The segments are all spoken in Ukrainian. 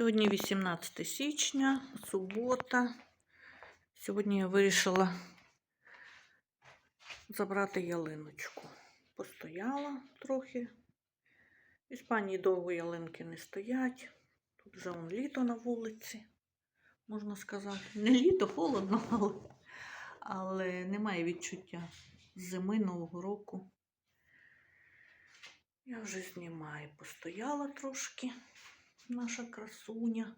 Сьогодні 18 січня, субота. Сьогодні я вирішила забрати ялиночку. Постояла трохи. В Іспанії довго ялинки не стоять. Тут вже вон літо на вулиці, можна сказати. Не літо, холодно, але, але немає відчуття зими Нового року. Я вже знімаю. Постояла трошки наша красуня.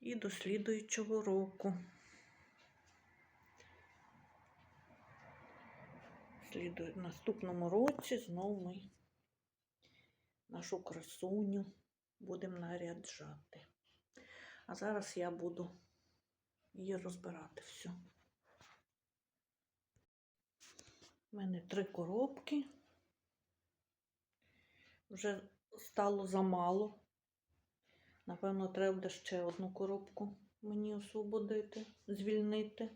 І до слідуючого року. Слідує в наступному році знову ми нашу красуню будемо наряджати. А зараз я буду її розбирати все. У мене три коробки. Вже стало замало. Напевно, треба буде ще одну коробку мені освободити, звільнити.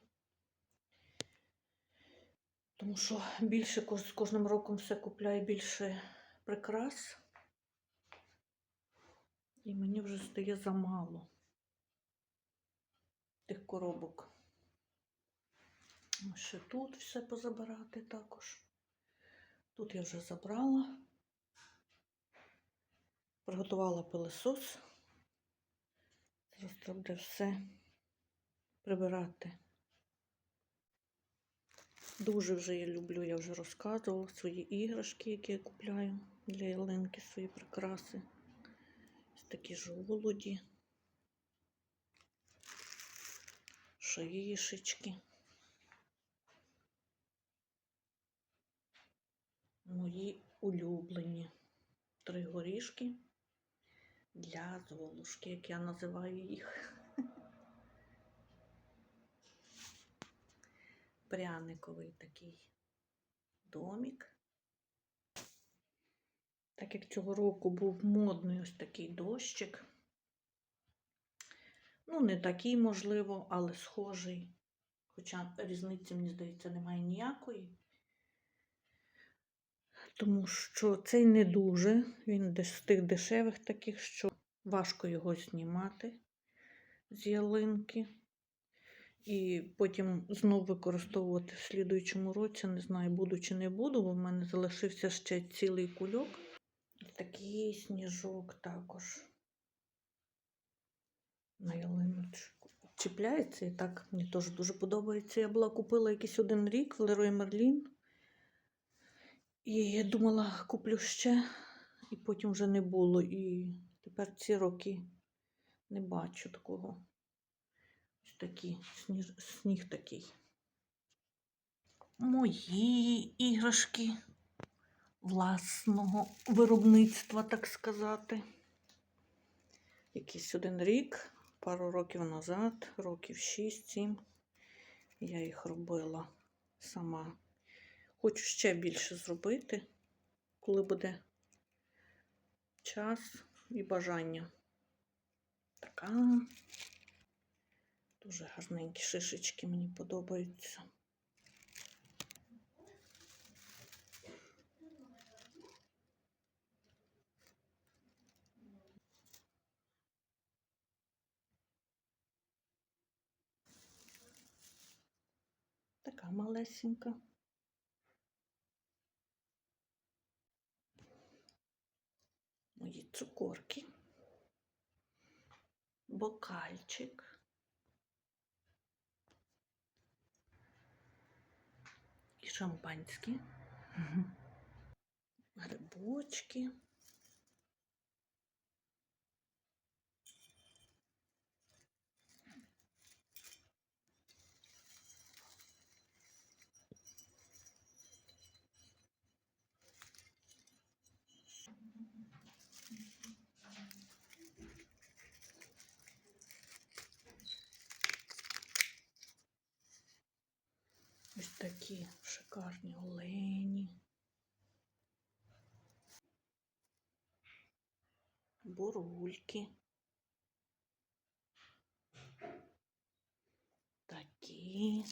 Тому що більше з кожним роком все купляє більше прикрас. І мені вже стає замало тих коробок. Ще тут все позабирати також. Тут я вже забрала. Приготувала пилосос. Зараз треба буде все прибирати. Дуже вже я люблю, я вже розказувала свої іграшки, які я купляю для ялинки, свої прикраси. Ось такі жолуді, шишечки. Мої улюблені три горішки для золушки, як я називаю їх. Пряниковий такий домик. Так як цього року був модний ось такий дощик. Ну, не такий, можливо, але схожий. Хоча різниці, мені здається, немає ніякої. Тому що цей не дуже, він з тих дешевих таких, що важко його знімати з ялинки. І потім знову використовувати в слідуючому році. Не знаю, буду чи не буду, бо в мене залишився ще цілий кульок. Такий сніжок також на ялиночку. Чіпляється і так мені теж дуже подобається. Я була купила якийсь один рік в Leroy Merlin. І я думала, куплю ще, і потім вже не було. І тепер ці роки не бачу такого. Ось такий сніж, сніг такий. Мої іграшки власного виробництва, так сказати. Якийсь один рік, пару років назад, років 6-7, я їх робила сама. Хочу ще більше зробити, коли буде час і бажання. Така дуже гарненькі шишечки мені подобаються. Така малесенька. мої цукорки, бокальчик і шампанське, грибочки. Ось такі шикарні олені. Бурульки. Такі.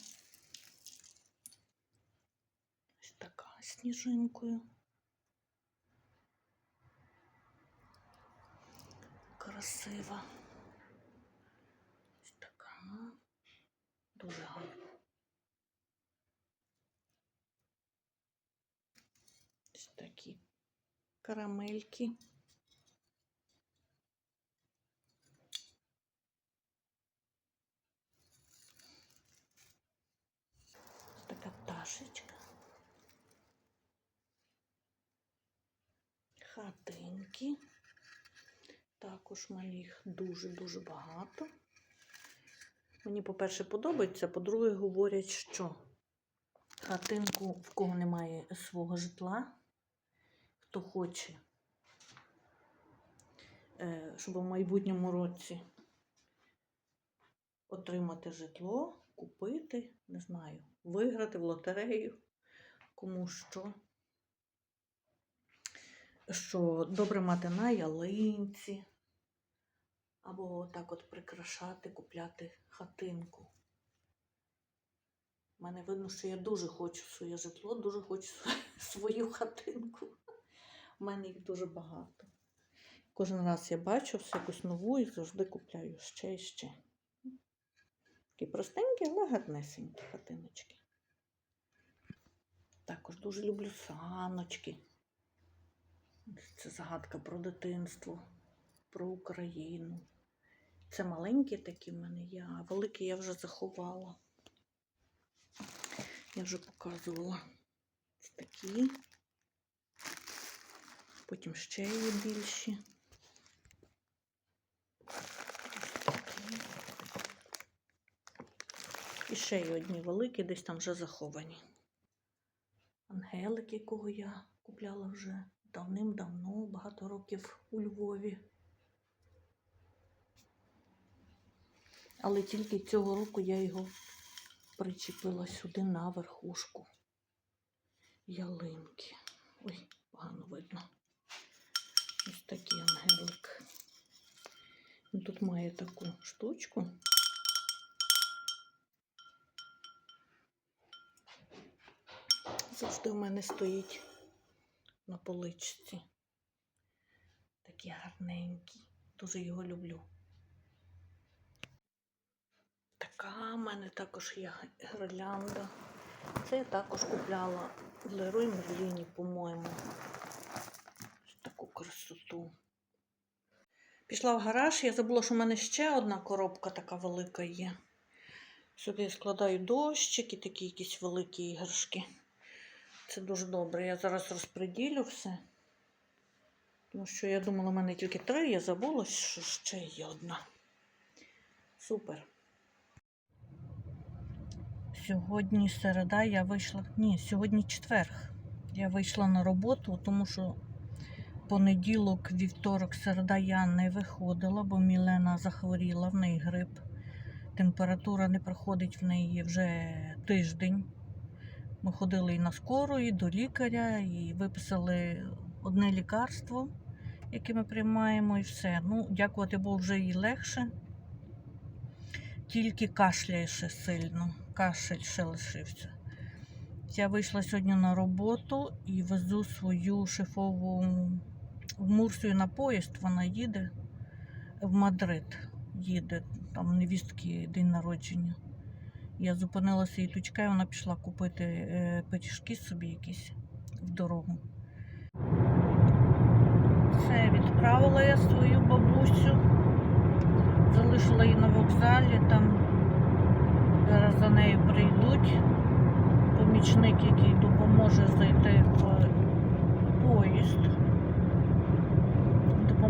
Ось така сніжинкою. красива. Ось така. Дуже гарна. Ось такі карамельки. Така пташечка. Хатинки. Також в мене їх дуже-дуже багато. Мені, по-перше, подобається, по-друге, говорять, що хатинку, в кого немає свого житла, хто хоче, е, щоб у майбутньому році отримати житло, купити, не знаю, виграти в лотерею, кому що. Що добре мати на ялинці, або так от прикрашати, купляти хатинку. У мене видно, що я дуже хочу своє житло, дуже хочу свою хатинку. У мене їх дуже багато. Кожен раз я бачу все якусь нову і завжди купляю ще і ще. Такі простенькі, але гарнесенькі хатиночки. Також дуже люблю саночки. Це загадка про дитинство, про Україну. Це маленькі такі в мене є, а великі я вже заховала. Я вже показувала. Ось такі. Потім ще є більші. І ще є одні великі, десь там вже заховані. Ангелик, якого я купляла вже давним-давно, багато років у Львові. Але тільки цього року я його причепила сюди на верхушку ялинки. Ой, погано видно. Такий ангелик. Він тут має таку штучку. Завжди в мене стоїть на поличці. Такий гарненький. Дуже його люблю. Така в мене також є гірлянда. Це я також купляла в Лерой Мерліні, по-моєму. Красоту. Пішла в гараж, я забула, що в мене ще одна коробка така велика є. Сюди я складаю дощики, такі якісь великі іграшки. Це дуже добре. Я зараз розпреділю все. Тому що я думала, в мене тільки три, я забула, що ще є одна. Супер. Сьогодні середа я вийшла. Ні, сьогодні четверг. Я вийшла на роботу, тому що понеділок, вівторок, середа я не виходила, бо Мілена захворіла, в неї грип. Температура не проходить в неї вже тиждень. Ми ходили і на скору, і до лікаря, і виписали одне лікарство, яке ми приймаємо, і все. Ну, дякувати Богу, вже і легше. Тільки кашляє ще сильно. Кашель ще лишився. Я вийшла сьогодні на роботу і везу свою шефову в Мурсію на поїзд. Вона їде в Мадрид. Їде, там невістки день народження. Я зупинилася і тучка, і вона пішла купити е, пиріжки собі якісь в дорогу. Все, відправила я свою бабусю, залишила її на вокзалі, там зараз за нею прийдуть. Помічник, який допоможе зайти в поїзд,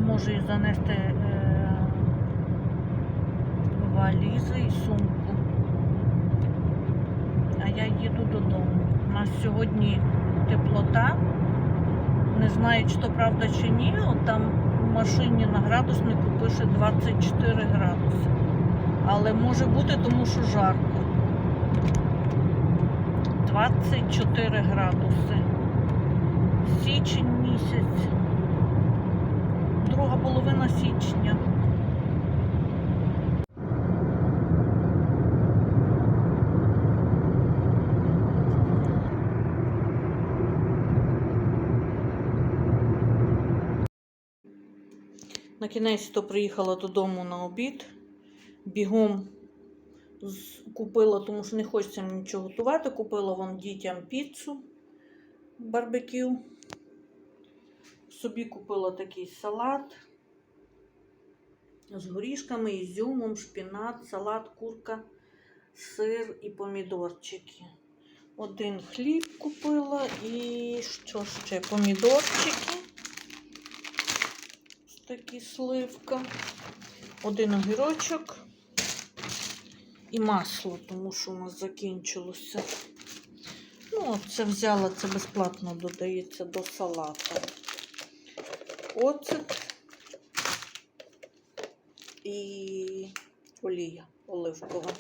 допоможе їй занести е, валізи і сумку. А я їду додому. У нас сьогодні теплота. Не знаю, чи то правда чи ні. От там в машині на градуснику пише 24 градуси. Але може бути, тому що жарко. 24 градуси. Січень місяць. Друга половина січня. На кінець то приїхала додому на обід. Бігом купила, тому що не хочеться нічого готувати. Купила вон дітям піцу барбекю. Собі купила такий салат з горішками, ізюмом, шпінат, салат, курка, сир і помідорчики. Один хліб купила і що ще? Помідорчики. Такі сливка. Один огірочок і масло, тому що у нас закінчилося. Ну, це взяла, це безплатно додається до салата. Оцет і олія оливкова.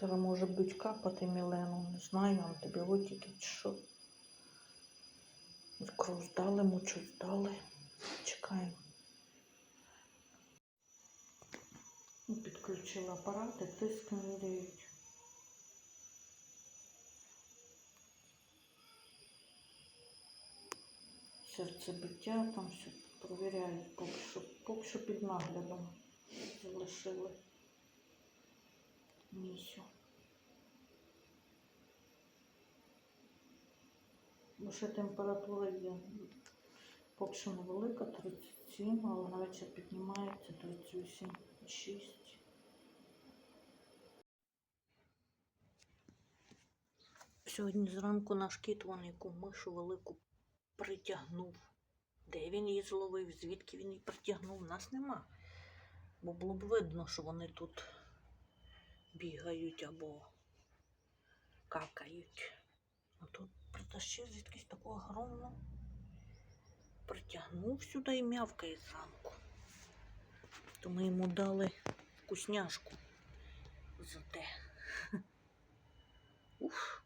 Зараз може будуть капати Мілену, не знаю, антибіотики чи що. Кров здали, мочу здали. Чекаємо. Підключила апарати, тиск міряють. Серцебиття, там все провіряють, поки що, поки що під наглядом залишили місю. Бо ще температура є. Поки що невелика, 37, але на вечір піднімається 38,6. Сьогодні зранку наш кіт вон яку мишу велику притягнув. Де він її зловив, звідки він її притягнув, нас нема. Бо було б видно, що вони тут бігають або какають. А тут притащив звідкись таку огромну. Притягнув сюди і м'явкає зранку. То ми йому дали вкусняшку за те. Уф.